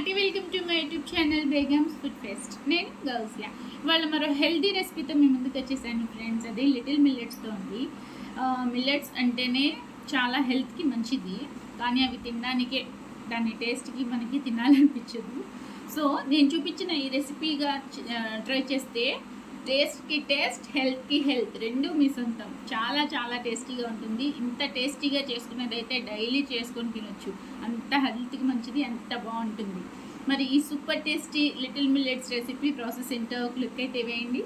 Hearty welcome to my YouTube channel Begum's food fest నేను గర్ల్స్లా ఇవాళ మరో హెల్దీ రెసిపీతో మీ ముందుకు వచ్చేసాను ఫ్రెండ్స్ అది లిటిల్ మిల్లెట్స్తో ఉంది. మిల్లెట్స్ అంటేనే చాలా హెల్త్కి మంచిది కానీ అవి తినడానికే దాని టేస్ట్కి మనకి తినాలనిపించదు. సో నేను చూపించిన ఈ రెసిపీగా ట్రై చేస్తే టేస్ట్కి టేస్ట్ హెల్త్కి హెల్త్ రెండు మీ సొంతం. చాలా చాలా టేస్టీగా ఉంటుంది. ఇంత టేస్టీగా చేసుకునేదైతే డైలీ చేసుకొని తినొచ్చు. అంత హెల్త్కి మంచిది అంత బాగుంటుంది. మరి ఈ super tasty little millets recipe process ఏంటో క్లిక్ అయితే వేయండి.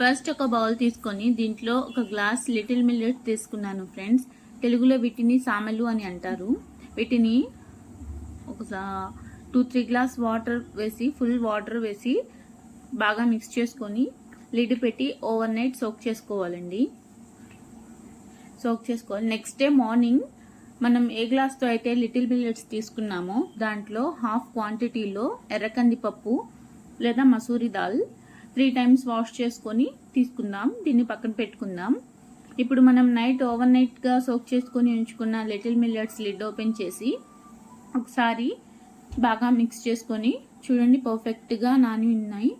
ఫస్ట్ ఒక బౌల్ తీసుకొని దీంట్లో ఒక గ్లాస్ లిటిల్ మిల్లెట్ తీసుకున్నాను ఫ్రెండ్స్ తెలుగులో వీటిని సామెలు అని అంటారు. వీటిని ఒక టూ త్రీ గ్లాస్ వాటర్ వేసి ఫుల్ వాటర్ వేసి బాగా మిక్స్ చేసుకొని లిడ్ పెట్టి ఓవర్ నైట్ సోక్ చేసుకోవాలండి. సోక్ చేసుకోవాలి. నెక్స్ట్ డే మార్నింగ్ మనం ఏ గ్లాస్తో అయితే లిటిల్ మిల్లెట్స్ తీసుకున్నామో దాంట్లో హాఫ్ క్వాంటిటీలో ఎర్రకందిపప్పు లేదా Masuri dal three times wash చేసుకొని తీసుకుందాం. దీన్ని పక్కన పెట్టుకుందాం. ఇప్పుడు మనం నైట్ ఓవర్ నైట్గా సోక్ చేసుకొని ఉంచుకున్న లిటిల్ మిల్లెట్స్ లిడ్ ఓపెన్ చేసి ఒకసారి బాగా మిక్స్ చేసుకొని చూడండి పర్ఫెక్ట్గా నాని ఉన్నాయి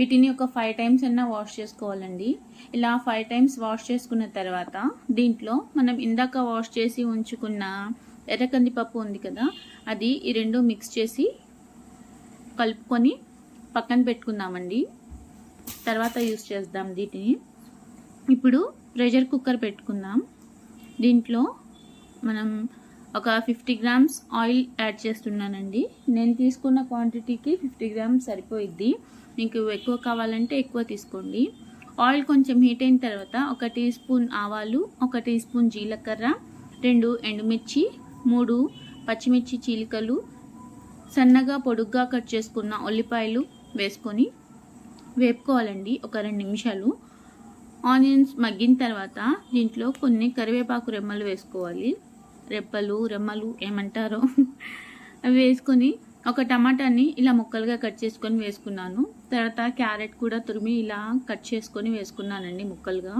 వీటిని ఒక ఫైవ్ టైమ్స్ అన్నా వాష్ చేసుకోవాలండి. ఇలా ఫైవ్ టైమ్స్ వాష్ చేసుకున్న తర్వాత దీంట్లో మనం ఇందాక వాష్ చేసి ఉంచుకున్న ఎర్ర కందిపప్పు ఉంది కదా అది ఈ రెండు మిక్స్ చేసి కలుపుకొని పక్కన పెట్టుకుందామండి. తర్వాత యూస్ చేద్దాం వీటిని ఇప్పుడు ప్రెషర్ కుక్కర్ పెట్టుకుందాం. దీంట్లో మనం ఒక ఫిఫ్టీ గ్రామ్స్ ఆయిల్ యాడ్ చేస్తున్నానండి. నేను తీసుకున్న క్వాంటిటీకి ఫిఫ్టీ గ్రామ్స్ సరిపోయిద్ది. మీకు ఎక్కువ కావాలంటే ఎక్కువ తీసుకోండి. ఆయిల్ కొంచెం హీట్ అయిన తర్వాత ఒక టీ స్పూన్ ఆవాలు ఒక టీ స్పూన్ జీలకర్ర రెండు ఎండుమిర్చి మూడు పచ్చిమిర్చి చీలికలు సన్నగా పొడుగ్గా కట్ చేసుకున్న ఉల్లిపాయలు వేసుకొని వేపుకోవాలండి ఒక రెండు నిమిషాలు. ఆనియన్స్ మగ్గిన తర్వాత దీంట్లో కొన్ని కరివేపాకు రెమ్మలు వేసుకోవాలి. రెప్పలు రెమ్మలు ఏమంటారో అవి వేసుకొని ఒక టమాటాని ఇలా ముక్కలుగా కట్ చేసుకొని వేసుకున్నాను. తర్వాత క్యారెట్ కూడా తురిమి ఇలా కట్ చేసుకొని వేసుకున్నానండి ముక్కలుగా.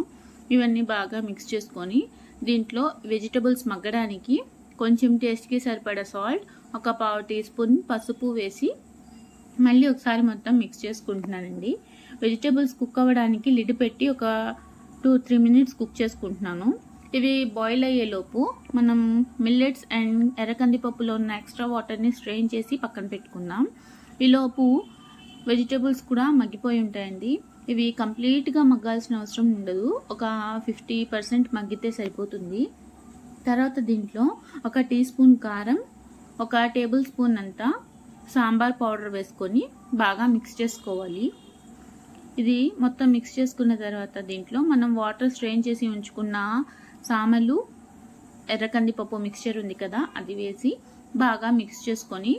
ఇవన్నీ బాగా మిక్స్ చేసుకొని దీంట్లో వెజిటబుల్స్ మగ్గడానికి కొంచెం టేస్ట్కి సరిపడా సాల్ట్ ఒక పావు టీ స్పూన్ పసుపు వేసి మళ్ళీ ఒకసారి మొత్తం మిక్స్ చేసుకుంటున్నానండి. వెజిటబుల్స్ కుక్ అవ్వడానికి లిడ్ పెట్టి ఒక టూ త్రీ మినిట్స్ కుక్ చేసుకుంటున్నాను. ఇవి బాయిల్ అయ్యేలోపు మనం మిల్లెట్స్ అండ్ ఎర్రకందిపప్పులో ఉన్న ఎక్స్ట్రా వాటర్ని స్ట్రెయిన్ చేసి పక్కన పెట్టుకుందాం. ఈలోపు వెజిటేబుల్స్ కూడా మగ్గిపోయి ఉంటాయండి. ఇవి కంప్లీట్గా మగ్గాల్సిన అవసరం ఉండదు. ఒక ఫిఫ్టీ పర్సెంట్ మగ్గితే సరిపోతుంది. తర్వాత దీంట్లో ఒక టీ స్పూన్ కారం ఒక టేబుల్ స్పూన్ అంతా సాంబార్ పౌడర్ వేసుకొని బాగా మిక్స్ చేసుకోవాలి. ఇది మొత్తం మిక్స్ చేసుకున్న తర్వాత దీంట్లో మనం వాటర్ స్ట్రెయిన్ చేసి ఉంచుకున్న సామలు ఎర్ర కందిపప్పు మిక్స్చర్ ఉంది కదా అది వేసి బాగా మిక్స్ చేసుకొని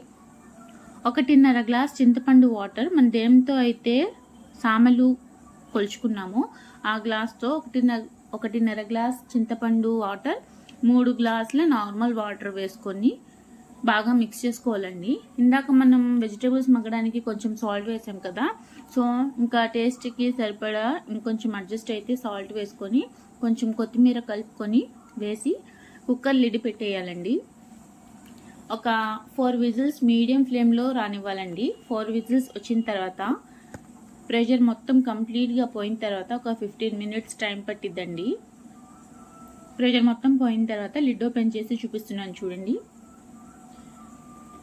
ఒకటిన్నర గ్లాస్ చింతపండు వాటర్ మన దేంతో అయితే సామలు కొలుచుకున్నామో ఆ గ్లాస్తో ఒకటిన్నర ఒకటిన్నర గ్లాస్ చింతపండు వాటర్ మూడు గ్లాసుల నార్మల్ వాటర్ వేసుకొని బాగా మిక్స్ చేసుకోవాలండి. ఇందాక మనం వెజిటేబుల్స్ మగ్గడానికి కొంచెం సాల్ట్ వేసాం కదా. సో ఇంకా టేస్ట్కి సరిపడా ఇంకొంచెం అడ్జస్ట్ అయితే సాల్ట్ వేసుకొని కొంచెం కొత్తిమీర కలుపుకొని వేసి కుక్కర్ లిడ్ పెట్టేయాలండి. ఒక ఫోర్ విజిల్స్ మీడియం ఫ్లేమ్లో రానివ్వాలండి. ఫోర్ విజిల్స్ వచ్చిన తర్వాత ప్రెషర్ మొత్తం కంప్లీట్గా పోయిన తర్వాత ఒక ఫిఫ్టీన్ మినిట్స్ టైం పట్టిద్దండి. ప్రెషర్ మొత్తం పోయిన తర్వాత లిడ్ ఓపెన్ చేసి చూపిస్తున్నాను చూడండి.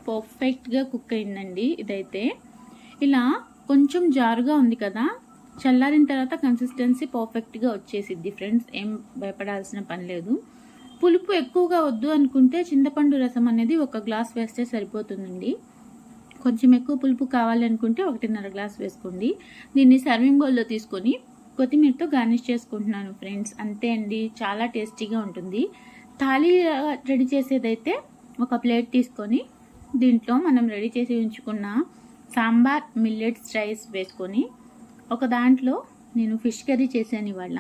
పర్ఫెక్ట్గా కుక్ అయిందండి ఇదైతే. ఇలా కొంచెం జారుగా ఉంది కదా చల్లారిన తర్వాత కన్సిస్టెన్సీ పర్ఫెక్ట్గా వచ్చేసిద్ది ఫ్రెండ్స్ ఏం భయపడాల్సిన పని లేదు. పులుపు ఎక్కువగా వద్దు అనుకుంటే చింతపండు రసం అనేది ఒక గ్లాస్ వేస్తే సరిపోతుందండి. కొంచెం ఎక్కువ పులుపు కావాలనుకుంటే ఒకటిన్నర గ్లాస్ వేసుకోండి. దీన్ని సర్వింగ్ బౌల్లో తీసుకొని కొత్తిమీరతో గార్నిష్ చేసుకుంటున్నాను ఫ్రెండ్స్ అంతే అండి చాలా టేస్టీగా ఉంటుంది. థాలీ రెడీ చేసేదైతే ఒక ప్లేట్ తీసుకొని దీంట్లో మనం రెడీ చేసి ఉంచుకున్న సాంబార్ మిల్లెట్స్ రైస్ వేసుకొని ఒక దాంట్లో నేను ఫిష్ కర్రీ చేశాను ఇవాళ.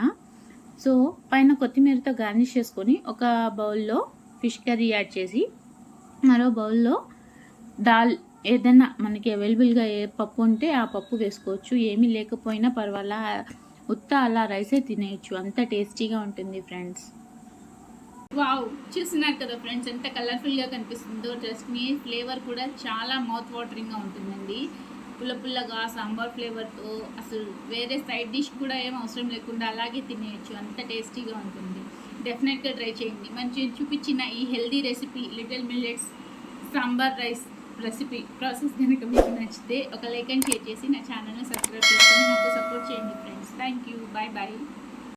సో పైన కొత్తిమీరతో గార్నిష్ చేసుకొని ఒక బౌల్లో ఫిష్ కర్రీ యాడ్ చేసి మరో బౌల్లో దాల్ ఏదైనా మనకి అవైలబుల్గా ఏ పప్పు ఉంటే ఆ పప్పు వేసుకోవచ్చు. ఏమీ లేకపోయినా పర్వాలా ఉత్త అలా రైసే తినేయచ్చు. అంత టేస్టీగా ఉంటుంది ఫ్రెండ్స్. వావ్ చూస్తున్నారు కదా ఫ్రెండ్స్. ఎంత కలర్ఫుల్గా కనిపిస్తుందో. ట్రస్ట్ మీ ఫ్లేవర్ కూడా చాలా మౌత్ వాటరింగ్గా ఉంటుందండి. పుల్ల పుల్లగా సాంబార్ ఫ్లేవర్తో. అసలు వేరే సైడ్ డిష్ కూడా ఏం అవసరం లేకుండా అలాగే తినేయచ్చు. అంత టేస్టీగా ఉంటుంది. డెఫినెట్గా ట్రై చేయండి. మంచి చూపించిన ఈ healthy recipe little millets sambar rice recipe process కనుక మీకు నచ్చితే ఒక లైక్ అండ్ షేర్ చేసి నా ఛానల్ని సబ్స్క్రైబ్ చేసుకొని నాకు సపోర్ట్ చేయండి friends thank you bye bye